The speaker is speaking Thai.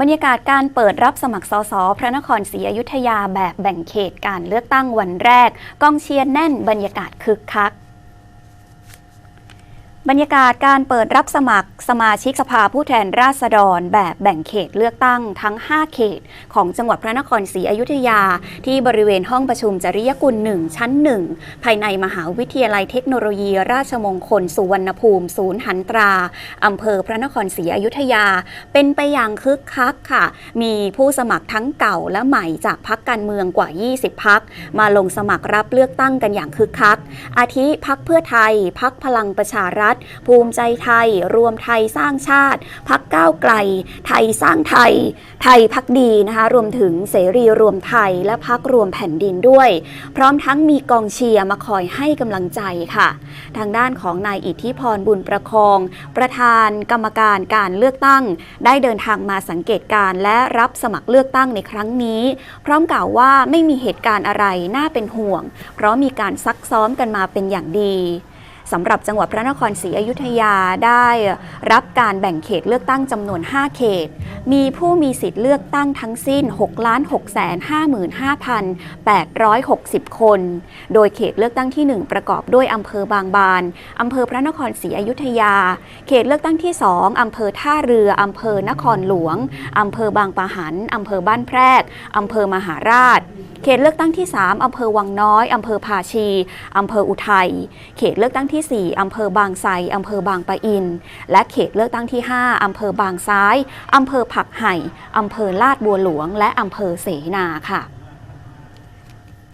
บรรยากาศการเปิดรับสมัครสสพระนครศรีอยุธยาแบบแบ่งเขตการเลือกตั้งวันแรก กองเชียร์แน่นบรรยากาศคึกคัก บรรยากาศการเปิดรับสมัครสมาชิกสภาผู้แทนราษฎร แบบแบ่งเขตเลือกตั้งทั้ง 5 เขต ของจังหวัดพระนครศรีอยุธยา ที่บริเวณห้องประชุมจริยกุล 1 ชั้น 1 ภายในมหาวิทยาลัยเทคโนโลยี ราชมงคล สุวรรณภูมิ ศูนย์หันตรา อำเภอพระนครศรีอยุธยา เป็นไปอย่างคึกคักค่ะ มีผู้สมัครทั้งเก่าและใหม่จากพักการเมืองกว่า 20 พัก มาลงสมัครรับเลือกตั้งกันอย่างคึกคัก อาทิพักเพื่อไทยพักพลังประชารัฐภูมิใจไทย รวมไทยสร้างชาติ พักก้าวไกล ไทยสร้างไทย ไทยพักดีนะคะ รวมถึงเสรีรวมไทยและพักรวมแผ่นดินด้วย พร้อมทั้งมีกองเชียร์มาคอยให้กำลังใจค่ะ ทางด้านของนายอิทธิพรบุญประคอง ประธานกรรมการการเลือกตั้ง ได้เดินทางมาสังเกตการและรับสมัครเลือกตั้งในครั้งนี้ พร้อมกล่าวว่าไม่มีเหตุการณ์อะไรน่าเป็นห่วง เพราะมีการซักซ้อมกันมาเป็นอย่างดี สำหรับจังหวัดพระนครศรีอยุธยาได้รับการแบ่งเขตเลือกตั้งจำนวน 5 เขต มีผู้มีสิทธิ์เลือกตั้งทั้งสิ้น6 6 55,860 คน โดยเขตเลือกตั้งที่ 1 ประกอบด้วยอำเภอบางบานอำเภอพระนครศรีอยุธยา เขตเลือกตั้งที่ 2อำเภอท่าเรืออำเภอนครหลวงอำเภอบางปะหันอำเภอบ้านแพรกอำเภอมหาราช เขตเลือกตั้งที่ 3 อำเภอวังน้อย อำเภอภาชี อำเภออุทัย เขตเลือกตั้งที่ 4 อำเภอบางไทร อำเภอบางปะอิน และเขตเลือกตั้งที่ 5 อำเภอบางซ้าย อำเภอผักไห่ อำเภอลาดบัวหลวง และอำเภอเสนาค่ะ